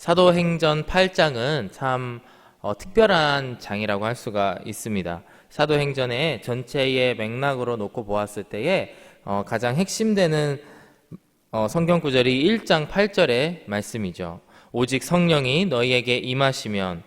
사도행전 8장은 참 어, 특별한 장이라고 할 수가 있습니다. 사도행전의 전체의 맥락으로 놓고 보았을 때에 어, 가장 핵심되는 어, 성경 구절이 1장 8절의 말씀이죠. 오직 성령이 너희에게 임하시면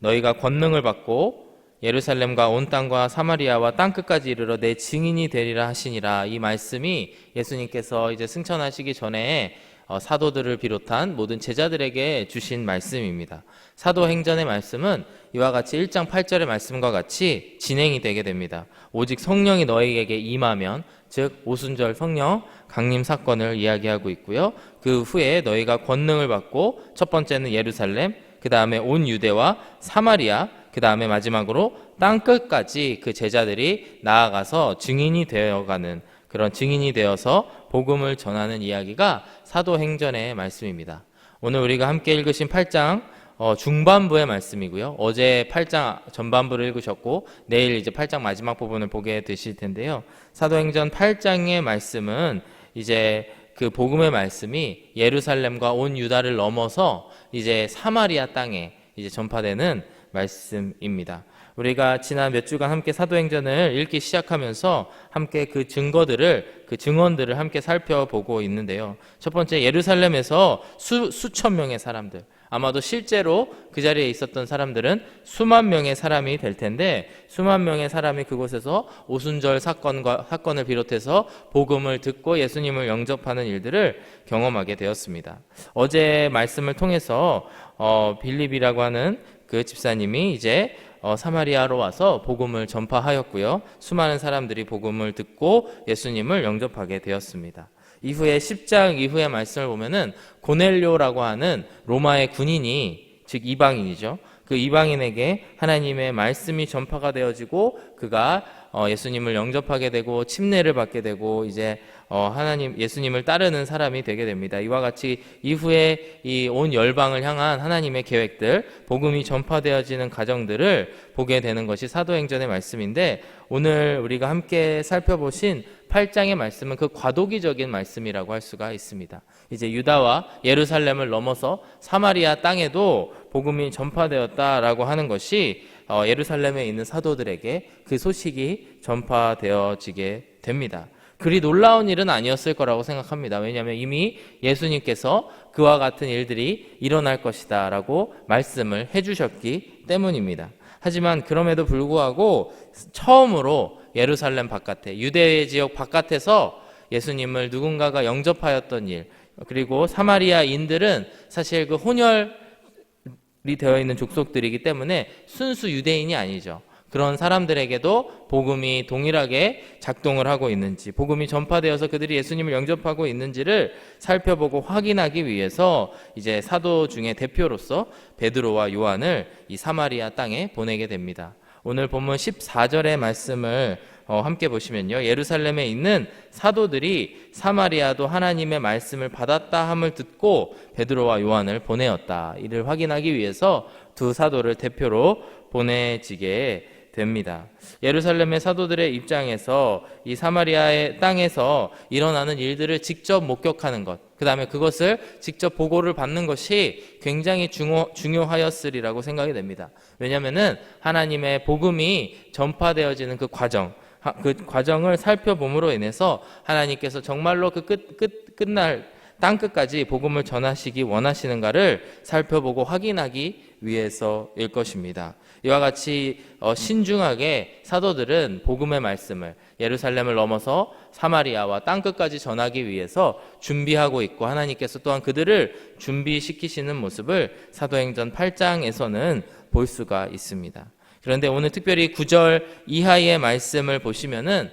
너희가 권능을 받고 예루살렘과 온 땅과 사마리아와 땅 끝까지 이르러 내 증인이 되리라 하시니라 이 말씀이 예수님께서 이제 승천하시기 전에 어, 사도들을 비롯한 모든 제자들에게 주신 말씀입니다. 사도행전의 말씀은 이와 같이 1장 8절의 말씀과 같이 진행이 되게 됩니다. 오직 성령이 너희에게 임하면 즉 오순절 성령 강림 사건을 이야기하고 있고요. 그 후에 너희가 권능을 받고 첫 번째는 예루살렘, 그 다음에 온 유대와 사마리아, 그 다음에 마지막으로 땅 끝까지 그 제자들이 나아가서 증인이 되어가는 그런 증인이 되어서 복음을 전하는 이야기가 사도행전의 말씀입니다. 오늘 우리가 함께 읽으신 8장 어, 중반부의 말씀이고요. 어제 8장 전반부를 읽으셨고 내일 이제 8장 마지막 부분을 보게 되실 텐데요. 사도행전 8장의 말씀은 이제 그 복음의 말씀이 예루살렘과 온 유다를 넘어서 이제 사마리아 땅에 이제 전파되는 말씀입니다. 우리가 지난 몇 주간 함께 사도행전을 읽기 시작하면서 함께 그 증거들을 그 증언들을 함께 살펴보고 있는데요. 첫 번째 예루살렘에서 수, 수천 명의 사람들 아마도 실제로 그 자리에 있었던 사람들은 수만 명의 사람이 될 텐데 수만 명의 사람이 그곳에서 오순절 사건과 사건을 비롯해서 복음을 듣고 예수님을 영접하는 일들을 경험하게 되었습니다. 어제 말씀을 통해서 어, 빌립이라고 하는 그 집사님이 이제 어, 사마리아로 와서 복음을 전파하였고요. 수많은 사람들이 복음을 듣고 예수님을 영접하게 되었습니다. 이후에 10장 이후의 말씀을 보면은 고넬료라고 하는 로마의 군인이 즉 이방인이죠. 그 이방인에게 하나님의 말씀이 전파가 되어지고 그가 어, 예수님을 영접하게 되고 침례를 받게 되고 이제 어, 하나님 예수님을 따르는 사람이 되게 됩니다. 이와 같이 이후에 이 온 열방을 향한 하나님의 계획들, 복음이 전파되어지는 과정들을 보게 되는 것이 사도행전의 말씀인데 오늘 우리가 함께 살펴보신 8장의 말씀은 그 과도기적인 말씀이라고 할 수가 있습니다. 이제 유다와 예루살렘을 넘어서 사마리아 땅에도 복음이 전파되었다라고 하는 것이 어, 예루살렘에 있는 사도들에게 그 소식이 전파되어지게 됩니다. 그리 놀라운 일은 아니었을 거라고 생각합니다. 왜냐하면 이미 예수님께서 그와 같은 일들이 일어날 것이다 라고 말씀을 해주셨기 때문입니다. 하지만 그럼에도 불구하고 처음으로 예루살렘 바깥에 유대 지역 바깥에서 예수님을 누군가가 영접하였던 일 그리고 사마리아인들은 사실 그 혼혈이 되어 있는 족속들이기 때문에 순수 유대인이 아니죠. 그런 사람들에게도 복음이 동일하게 작동을 하고 있는지, 복음이 전파되어서 그들이 예수님을 영접하고 있는지를 살펴보고 확인하기 위해서 이제 사도 중에 대표로서 베드로와 요한을 이 사마리아 땅에 보내게 됩니다. 오늘 본문 14절의 말씀을 어, 함께 보시면요. 예루살렘에 있는 사도들이 사마리아도 하나님의 말씀을 받았다 함을 듣고 베드로와 요한을 보내었다. 이를 확인하기 위해서 두 사도를 대표로 보내지게 됩니다. 예루살렘의 사도들의 입장에서 이 사마리아의 땅에서 일어나는 일들을 직접 목격하는 것, 그 다음에 그것을 직접 보고를 받는 것이 굉장히 중요, 중요하였으리라고 생각이 됩니다. 왜냐하면은 하나님의 복음이 전파되어지는 그 과정, 그 과정을 살펴봄으로 인해서 하나님께서 정말로 그 끝, 끝, 끝날 땅 끝까지 복음을 전하시기 원하시는가를 살펴보고 확인하기 위해서일 것입니다. 이와 같이 어, 신중하게 사도들은 복음의 말씀을 예루살렘을 넘어서 사마리아와 땅 끝까지 전하기 위해서 준비하고 있고 하나님께서 또한 그들을 준비시키시는 모습을 사도행전 8장에서는 볼 수가 있습니다. 그런데 오늘 특별히 9절 이하의 말씀을 보시면은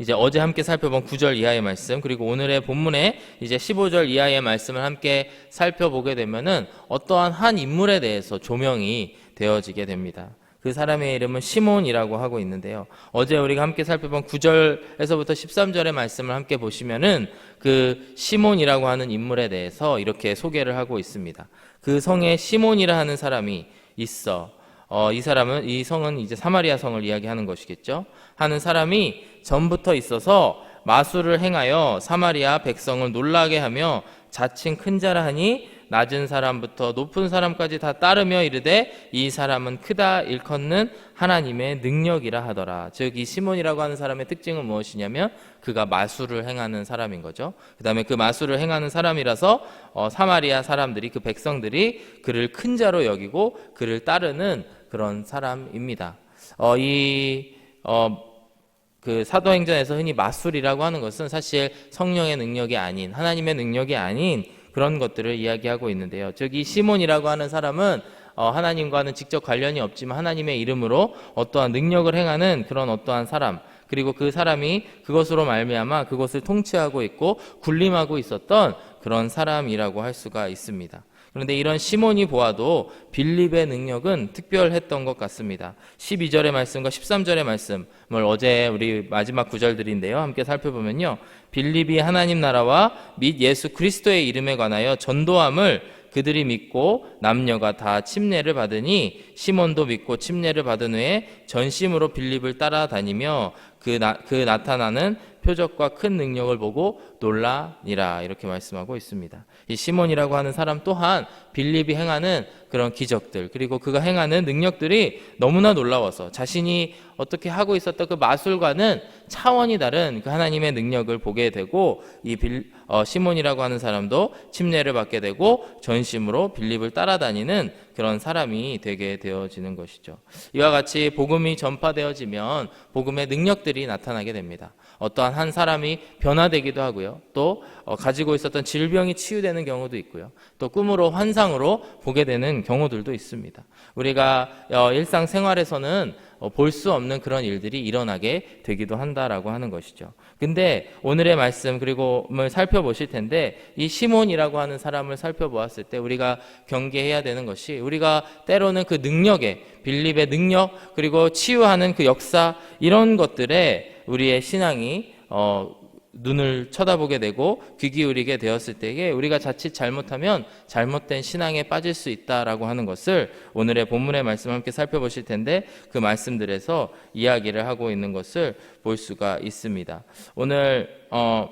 이제 어제 함께 살펴본 9절 이하의 말씀 그리고 오늘의 본문에 이제 15절 이하의 말씀을 함께 살펴보게 되면은 어떠한 한 인물에 대해서 조명이 되어지게 됩니다. 그 사람의 이름은 시몬이라고 하고 있는데요. 어제 우리가 함께 살펴본 9절에서부터 13절의 말씀을 함께 보시면은 그 시몬이라고 하는 인물에 대해서 이렇게 소개를 하고 있습니다. 그 성에 시몬이라 하는 사람이 있어. 어, 이 사람은 이 성은 이제 사마리아 성을 이야기하는 것이겠죠. 하는 사람이 전부터 있어서 마술을 행하여 사마리아 백성을 놀라게 하며 자칭 큰 자라 하니 낮은 사람부터 높은 사람까지 다 따르며 이르되 이 사람은 크다 일컫는 하나님의 능력이라 하더라. 즉 이 시몬이라고 하는 사람의 특징은 무엇이냐면 그가 마술을 행하는 사람인 거죠. 그다음에 그 마술을 행하는 사람이라서 어, 사마리아 사람들이 그 백성들이 그를 큰 자로 여기고 그를 따르는 그런 사람입니다. 어, 이 어, 그 사도행전에서 흔히 마술이라고 하는 것은 사실 성령의 능력이 아닌 하나님의 능력이 아닌 그런 것들을 이야기하고 있는데요. 즉 이 시몬이라고 하는 사람은 어, 하나님과는 직접 관련이 없지만 하나님의 이름으로 어떠한 능력을 행하는 그런 어떠한 사람 그리고 그 사람이 그것으로 말미암아 그것을 통치하고 있고 군림하고 있었던 그런 사람이라고 할 수가 있습니다. 그런데 이런 시몬이 보아도 빌립의 능력은 특별했던 것 같습니다. 12절의 말씀과 13절의 말씀을 어제 우리 마지막 구절들인데요. 함께 살펴보면요. 빌립이 하나님 나라와 및 예수 그리스도의 이름에 관하여 전도함을 그들이 믿고 남녀가 다 침례를 받으니 시몬도 믿고 침례를 받은 후에 전심으로 빌립을 따라다니며 그, 나, 그 나타나는 표적과 큰 능력을 보고 놀라니라 이렇게 말씀하고 있습니다. 이 시몬이라고 하는 사람 또한 빌립이 행하는 그런 기적들 그리고 그가 행하는 능력들이 너무나 놀라워서 자신이 어떻게 하고 있었던 그 마술과는 차원이 다른 그 하나님의 능력을 보게 되고 이 빌, 어, 시몬이라고 하는 사람도 침례를 받게 되고 전심으로 빌립을 따라다니는 그런 사람이 되게 되어지는 것이죠. 이와 같이 복음이 전파되어지면 복음의 능력들이 나타나게 됩니다. 어떠한 한 사람이 변화되기도 하고요. 또 어, 가지고 있었던 질병이 치유되는 경우도 있고요. 또 꿈으로 환상으로 보게 되는 경우들도 있습니다. 우리가 어, 일상 생활에서는 어, 볼수 없는 그런 일들이 일어나게 되기도 한다라고 하는 것이죠. 근데 오늘의 말씀 그리고를 살펴보실 텐데 이 시몬이라고 하는 사람을 살펴보았을 때 우리가 경계해야 되는 것이 우리가 때로는 그 능력에 빌립의 능력 그리고 치유하는 그 역사 이런 것들에 우리의 신앙이 어, 눈을 쳐다보게 되고 귀 기울이게 되었을 때에 우리가 자칫 잘못하면 잘못된 신앙에 빠질 수 있다라고 하는 것을 오늘의 본문의 말씀 함께 살펴보실 텐데 그 말씀들에서 이야기를 하고 있는 것을 볼 수가 있습니다. 오늘 어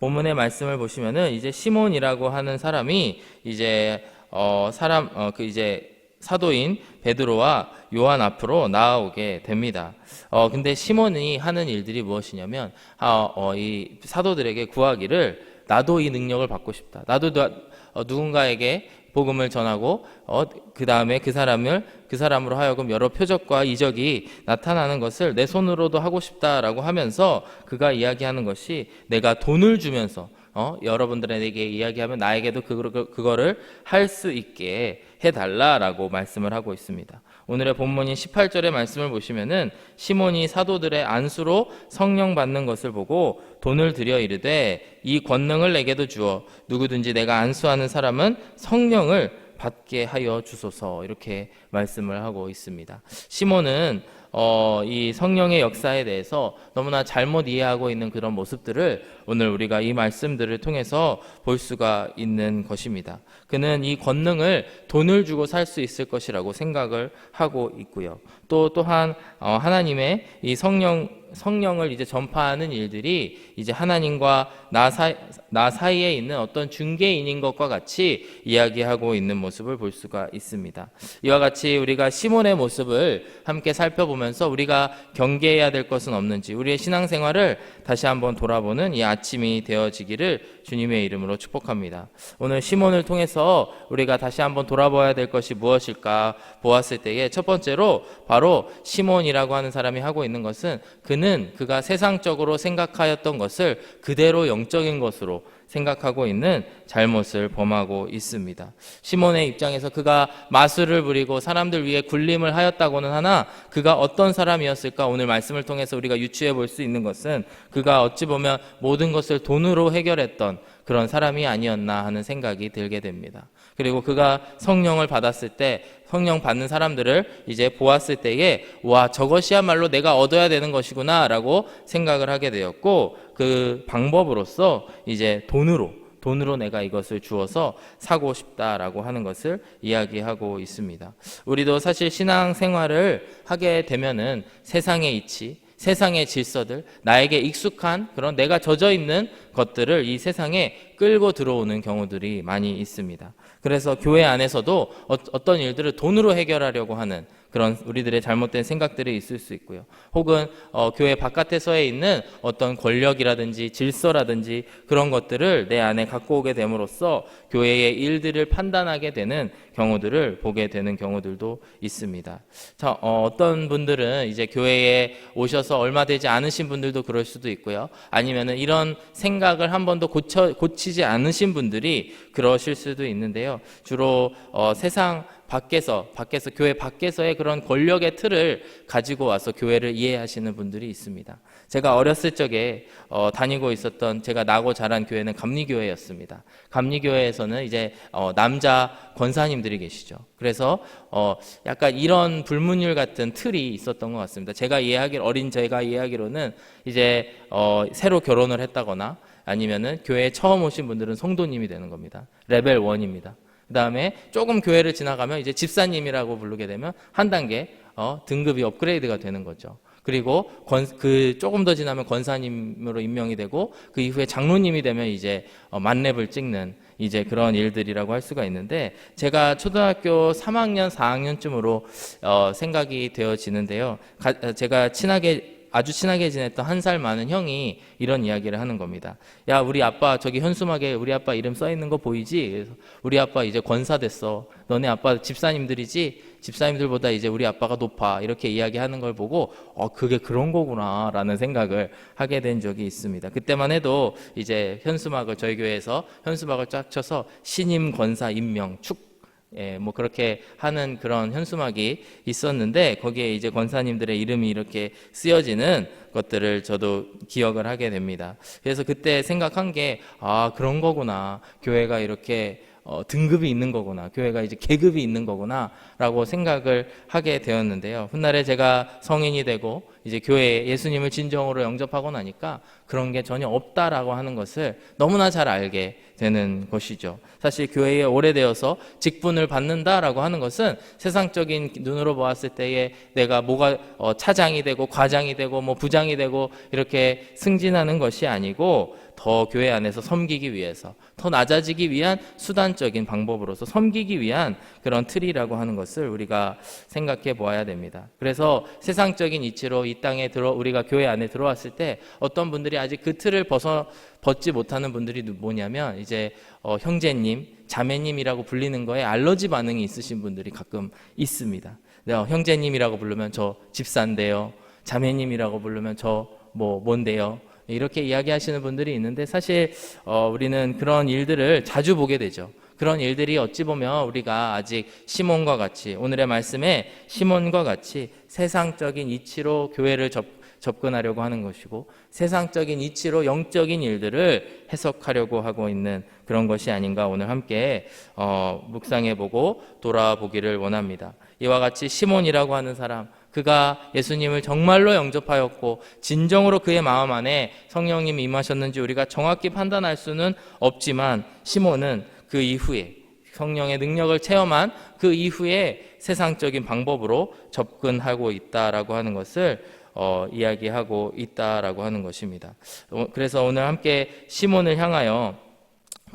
본문의 말씀을 보시면은 이제 시몬이라고 하는 사람이 이제 어 사람 어 그 이제 사도인 베드로와 요한 앞으로 나아오게 됩니다. 어, 근데 시몬이 하는 일들이 무엇이냐면, 아, 어, 이 사도들에게 구하기를 나도 이 능력을 받고 싶다. 나도 나, 어, 누군가에게 복음을 전하고 어, 그 다음에 그 사람을 그 사람으로 하여금 여러 표적과 이적이 나타나는 것을 내 손으로도 하고 싶다라고 하면서 그가 이야기하는 것이 내가 돈을 주면서 어, 여러분들에게 이야기하면 나에게도 그거를, 그거를 할 수 있게 해달라라고 말씀을 하고 있습니다. 오늘의 본문인 18절의 말씀을 보시면은 시몬이 사도들의 안수로 성령 받는 것을 보고 돈을 들여 이르되 이 권능을 내게도 주어 누구든지 내가 안수하는 사람은 성령을 받게 하여 주소서 이렇게 말씀을 하고 있습니다. 시몬은 어, 이 성령의 역사에 대해서 너무나 잘못 이해하고 있는 그런 모습들을 오늘 우리가 이 말씀들을 통해서 볼 수가 있는 것입니다. 그는 이 권능을 돈을 주고 살 수 있을 것이라고 생각을 하고 있고요. 또 또한 어, 하나님의 이 성령 성령을 이제 전파하는 일들이 이제 하나님과 나, 사이, 나 사이에 있는 어떤 중개인인 것과 같이 이야기하고 있는 모습을 볼 수가 있습니다. 이와 같이 우리가 시몬의 모습을 함께 살펴보 면서 우리가 경계해야 될 것은 없는지 우리의 신앙생활을 다시 한번 돌아보는 이 아침이 되어지기를 주님의 이름으로 축복합니다. 오늘 시몬을 통해서 우리가 다시 한번 돌아봐야 될 것이 무엇일까 보았을 때에 첫 번째로 바로 시몬이라고 하는 사람이 하고 있는 것은 그는 그가 세상적으로 생각하였던 것을 그대로 영적인 것으로 생각하고 있는 잘못을 범하고 있습니다. 시몬의 입장에서 그가 마술을 부리고 사람들 위해 굴림을 하였다고는 하나 그가 어떤 사람이었을까 오늘 말씀을 통해서 우리가 유추해 볼 수 있는 것은 그가 어찌 보면 모든 것을 돈으로 해결했던 그런 사람이 아니었나 하는 생각이 들게 됩니다. 그리고 그가 성령을 받았을 때 성령 받는 사람들을 이제 보았을 때에 와 저것이야말로 내가 얻어야 되는 것이구나라고 생각을 하게 되었고 그 방법으로서 이제 돈으로 돈으로 내가 이것을 주어서 사고 싶다라고 하는 것을 이야기하고 있습니다. 우리도 사실 신앙 생활을 하게 되면은 세상의 이치 세상의 질서들, 나에게 익숙한 그런 내가 젖어 있는 것들을 이 세상에 끌고 들어오는 경우들이 많이 있습니다. 그래서 교회 안에서도 어, 어떤 일들을 돈으로 해결하려고 하는 그런 우리들의 잘못된 생각들이 있을 수 있고요. 혹은 어, 교회 바깥에서에 있는 어떤 권력이라든지 질서라든지 그런 것들을 내 안에 갖고 오게 됨으로써 교회의 일들을 판단하게 되는 경우들을 보게 되는 경우들도 있습니다. 자, 어, 떤 분들은 이제 교회에 오셔서 얼마 되지 않으신 분들도 그럴 수도 있고요. 아니면은 이런 생각을 한 번도 고쳐, 고치지 않으신 분들이 그러실 수도 있는데요. 주로 어, 세상 밖에서 밖에서 교회 밖에서의 그런 권력의 틀을 가지고 와서 교회를 이해하시는 분들이 있습니다. 제가 어렸을 적에 어, 다니고 있었던 제가 나고 자란 교회는 감리교회였습니다. 감리교회에서는 이제 어, 남자 권사님들이 계시죠. 그래서 어, 약간 이런 불문율 같은 틀이 있었던 것 같습니다. 제가 이해하기 어린 제가 이해하기로는 이제 어, 새로 결혼을 했다거나 아니면은 교회에 처음 오신 분들은 성도님이 되는 겁니다. 레벨 1입니다. 그 다음에 조금 교회를 지나가면 이제 집사님이라고 부르게 되면 한 단계 어, 등급이 업그레이드가 되는 거죠. 그리고 권, 그 조금 더 지나면 권사님으로 임명이 되고 그 이후에 장로님이 되면 이제 어, 만렙을 찍는 이제 그런 일들이라고 할 수가 있는데 제가 초등학교 3학년 4학년쯤으로 어, 생각이 되어지는데요. 가, 제가 친하게 아주 친하게 지냈던 한 살 많은 형이 이런 이야기를 하는 겁니다. 야, 우리 아빠 저기 현수막에 우리 아빠 이름 써 있는 거 보이지? 그래서 우리 아빠 이제 권사 됐어. 너네 아빠 집사님들이지? 집사님들보다 이제 우리 아빠가 높아. 이렇게 이야기하는 걸 보고 어, 그게 그런 거구나라는 생각을 하게 된 적이 있습니다. 그때만 해도 이제 현수막을 저희 교회에서 현수막을 쫙 쳐서 신임 권사 임명 축 예, 뭐 그렇게 하는 그런 현수막이 있었는데 거기에 이제 권사님들의 이름이 이렇게 쓰여지는 것들을 저도 기억을 하게 됩니다. 그래서 그때 생각한 게 아, 그런 거구나. 교회가 이렇게 어, 등급이 있는 거구나. 교회가 이제 계급이 있는 거구나. 라고 생각을 하게 되었는데요. 훗날에 제가 성인이 되고 이제 교회에 예수님을 진정으로 영접하고 나니까 그런 게 전혀 없다라고 하는 것을 너무나 잘 알게 되는 것이죠. 사실 교회에 오래되어서 직분을 받는다라고 하는 것은 세상적인 눈으로 보았을 때에 내가 뭐가 어, 차장이 되고 과장이 되고 뭐 부장이 되고 이렇게 승진하는 것이 아니고 더 교회 안에서 섬기기 위해서 더 낮아지기 위한 수단적인 방법으로서 섬기기 위한 그런 틀이라고 하는 것을 우리가 생각해 보아야 됩니다. 그래서 세상적인 이치로 이 땅에 들어 우리가 교회 안에 들어왔을 때 어떤 분들이 아직 그 틀을 벗어 벗지 못하는 분들이 뭐냐면 이제 어, 형제님, 자매님이라고 불리는 거에 알러지 반응이 있으신 분들이 가끔 있습니다. 네, 어, 형제님이라고 부르면 저 집사인데요. 자매님이라고 부르면 저 뭐 뭔데요. 이렇게 이야기하시는 분들이 있는데 사실 어, 우리는 그런 일들을 자주 보게 되죠. 그런 일들이 어찌 보면 우리가 아직 시몬과 같이 오늘의 말씀에 시몬과 같이 세상적인 이치로 교회를 접, 접근하려고 하는 것이고 세상적인 이치로 영적인 일들을 해석하려고 하고 있는 그런 것이 아닌가 오늘 함께 어, 묵상해보고 돌아보기를 원합니다. 이와 같이 시몬이라고 하는 사람 그가 예수님을 정말로 영접하였고 진정으로 그의 마음 안에 성령님이 임하셨는지 우리가 정확히 판단할 수는 없지만 시몬은 그 이후에 성령의 능력을 체험한 그 이후에 세상적인 방법으로 접근하고 있다라고 하는 것을 어, 이야기하고 있다라고 하는 것입니다. 어, 그래서 오늘 함께 시몬을 향하여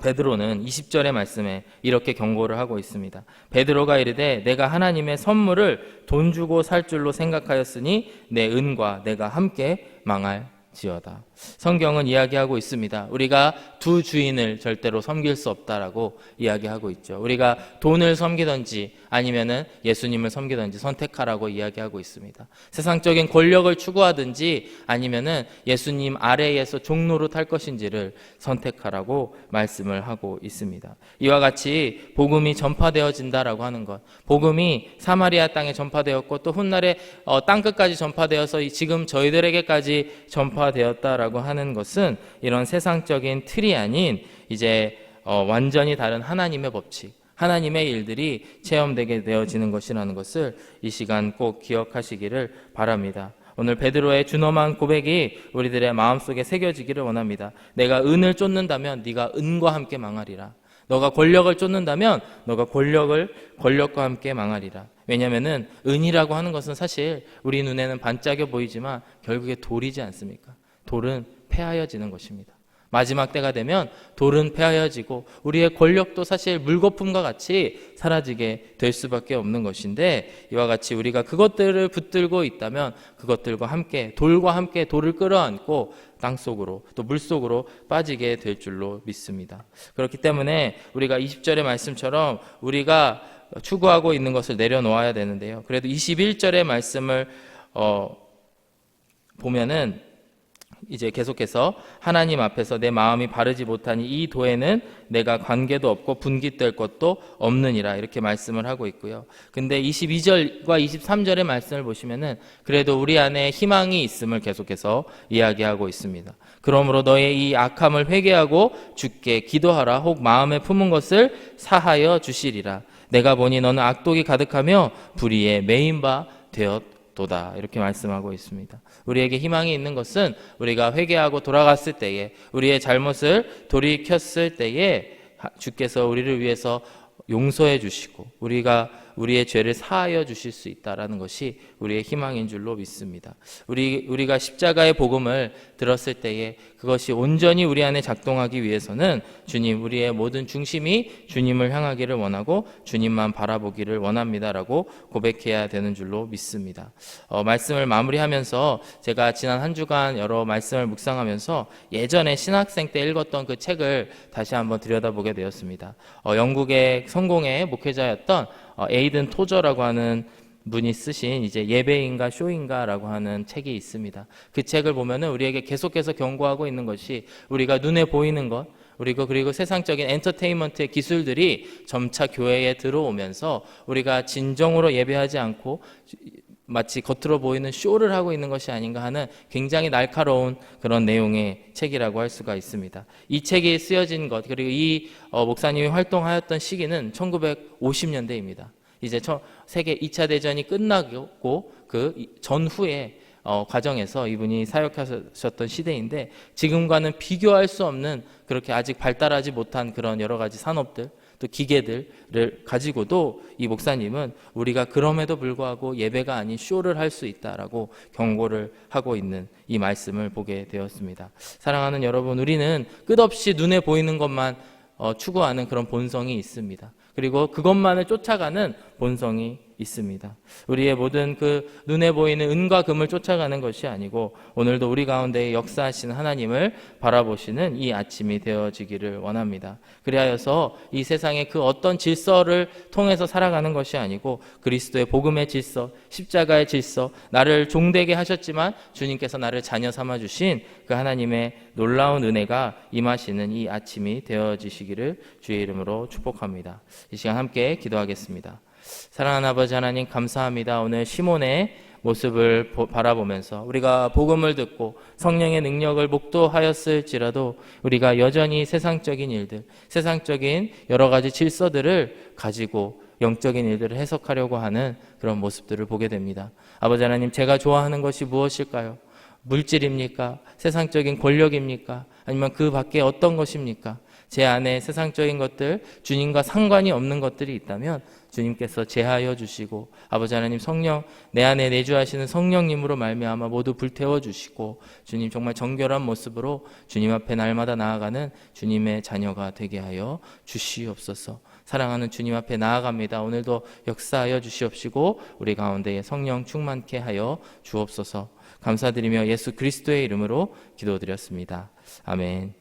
베드로는 20절의 말씀에 이렇게 경고를 하고 있습니다. 베드로가 이르되 내가 하나님의 선물을 돈 주고 살 줄로 생각하였으니 내 은과 내가 함께 망할 지어다. 성경은 이야기하고 있습니다. 우리가 두 주인을 절대로 섬길 수 없다라고 이야기하고 있죠. 우리가 돈을 섬기든지 아니면은 예수님을 섬기든지 선택하라고 이야기하고 있습니다. 세상적인 권력을 추구하든지 아니면은 예수님 아래에서 종로로 탈 것인지를 선택하라고 말씀을 하고 있습니다. 이와 같이 복음이 전파되어진다라고 하는 것, 복음이 사마리아 땅에 전파되었고 또 훗날에 어, 땅 끝까지 전파되어서 지금 저희들에게까지 전파 되었다라고 하는 것은 이런 세상적인 틀이 아닌 이제 어, 완전히 다른 하나님의 법칙. 하나님의 일들이 체험되게 되어지는 것이라는 것을 이 시간 꼭 기억하시기를 바랍니다. 오늘 베드로의 준엄한 고백이 우리들의 마음속에 새겨지기를 원합니다. 내가 은을 쫓는다면 네가 은과 함께 망하리라. 너가 권력을 쫓는다면 너가 권력을 권력과 함께 망하리라. 왜냐면은 은이라고 하는 것은 사실 우리 눈에는 반짝여 보이지만 결국에 돌이지 않습니까? 돌은 폐하여지는 것입니다. 마지막 때가 되면 돌은 폐하여지고 우리의 권력도 사실 물거품과 같이 사라지게 될 수밖에 없는 것인데 이와 같이 우리가 그것들을 붙들고 있다면 그것들과 함께 돌과 함께 돌을 끌어안고 땅 속으로 또 물 속으로 빠지게 될 줄로 믿습니다. 그렇기 때문에 우리가 20절의 말씀처럼 우리가 추구하고 있는 것을 내려놓아야 되는데요. 그래도 21절의 말씀을 어, 보면은 이제 계속해서 하나님 앞에서 내 마음이 바르지 못하니 이 도에는 내가 관계도 없고 분깃될 것도 없느니라 이렇게 말씀을 하고 있고요. 근데 22절과 23절의 말씀을 보시면은 그래도 우리 안에 희망이 있음을 계속해서 이야기하고 있습니다. 그러므로 너의 이 악함을 회개하고 주께 기도하라 혹 마음에 품은 것을 사하여 주시리라. 내가 보니 너는 악독이 가득하며 불의에 메인 바 되었 도다 이렇게 말씀하고 있습니다. 우리에게 희망이 있는 것은 우리가 회개하고 돌아갔을 때에 우리의 잘못을 돌이켰을 때에 주께서 우리를 위해서 용서해 주시고 우리가 우리의 죄를 사하여 주실 수 있다라는 것이 우리의 희망인 줄로 믿습니다. 우리 우리가 십자가의 복음을 들었을 때에 그것이 온전히 우리 안에 작동하기 위해서는 주님 우리의 모든 중심이 주님을 향하기를 원하고 주님만 바라보기를 원합니다라고 고백해야 되는 줄로 믿습니다. 어, 말씀을 마무리하면서 제가 지난 한 주간 여러 말씀을 묵상하면서 예전에 신학생 때 읽었던 그 책을 다시 한번 들여다보게 되었습니다. 어, 영국의 성공의 목회자였던 어, 에이든 토저라고 하는 분이 쓰신 이제 예배인가 쇼인가라고 하는 책이 있습니다. 그 책을 보면은 우리에게 계속해서 경고하고 있는 것이 우리가 눈에 보이는 것 그리고 그리고 세상적인 엔터테인먼트의 기술들이 점차 교회에 들어오면서 우리가 진정으로 예배하지 않고 마치 겉으로 보이는 쇼를 하고 있는 것이 아닌가 하는 굉장히 날카로운 그런 내용의 책이라고 할 수가 있습니다. 이 책이 쓰여진 것 그리고 이 어, 목사님이 활동하였던 시기는 1950년대입니다. 이제 세계 2차 대전이 끝나고 그 전후에 어, 과정에서 이분이 사역하셨던 시대인데 지금과는 비교할 수 없는 그렇게 아직 발달하지 못한 그런 여러 가지 산업들 또 기계들을 가지고도 이 목사님은 우리가 그럼에도 불구하고 예배가 아닌 쇼를 할 수 있다라고 경고를 하고 있는 이 말씀을 보게 되었습니다. 사랑하는 여러분, 우리는 끝없이 눈에 보이는 것만 어, 추구하는 그런 본성이 있습니다. 그리고 그것만을 쫓아가는 본성이 있습니다. 우리의 모든 그 눈에 보이는 은과 금을 쫓아가는 것이 아니고 오늘도 우리 가운데 역사하시는 하나님을 바라보시는 이 아침이 되어지기를 원합니다. 그리하여서 이 세상의 그 어떤 질서를 통해서 살아가는 것이 아니고 그리스도의 복음의 질서, 십자가의 질서, 나를 종되게 하셨지만 주님께서 나를 자녀 삼아 주신 그 하나님의 놀라운 은혜가 임하시는 이 아침이 되어지시기를 주의 이름으로 축복합니다. 이 시간 함께 기도하겠습니다. 사랑하는 아버지 하나님 감사합니다. 오늘 시몬의 모습을 바라보면서 우리가 복음을 듣고 성령의 능력을 목도하였을지라도 우리가 여전히 세상적인 일들, 세상적인 여러 가지 질서들을 가지고 영적인 일들을 해석하려고 하는 그런 모습들을 보게 됩니다. 아버지 하나님, 제가 좋아하는 것이 무엇일까요? 물질입니까? 세상적인 권력입니까? 아니면 그 밖에 어떤 것입니까? 제 안에 세상적인 것들, 주님과 상관이 없는 것들이 있다면 주님께서 제하여 주시고 아버지 하나님 성령 내 안에 내주하시는 성령님으로 말미암아 모두 불태워 주시고 주님 정말 정결한 모습으로 주님 앞에 날마다 나아가는 주님의 자녀가 되게 하여 주시옵소서. 사랑하는 주님 앞에 나아갑니다. 오늘도 역사하여 주시옵시고 우리 가운데에 성령 충만케 하여 주옵소서. 감사드리며 예수 그리스도의 이름으로 기도드렸습니다. 아멘.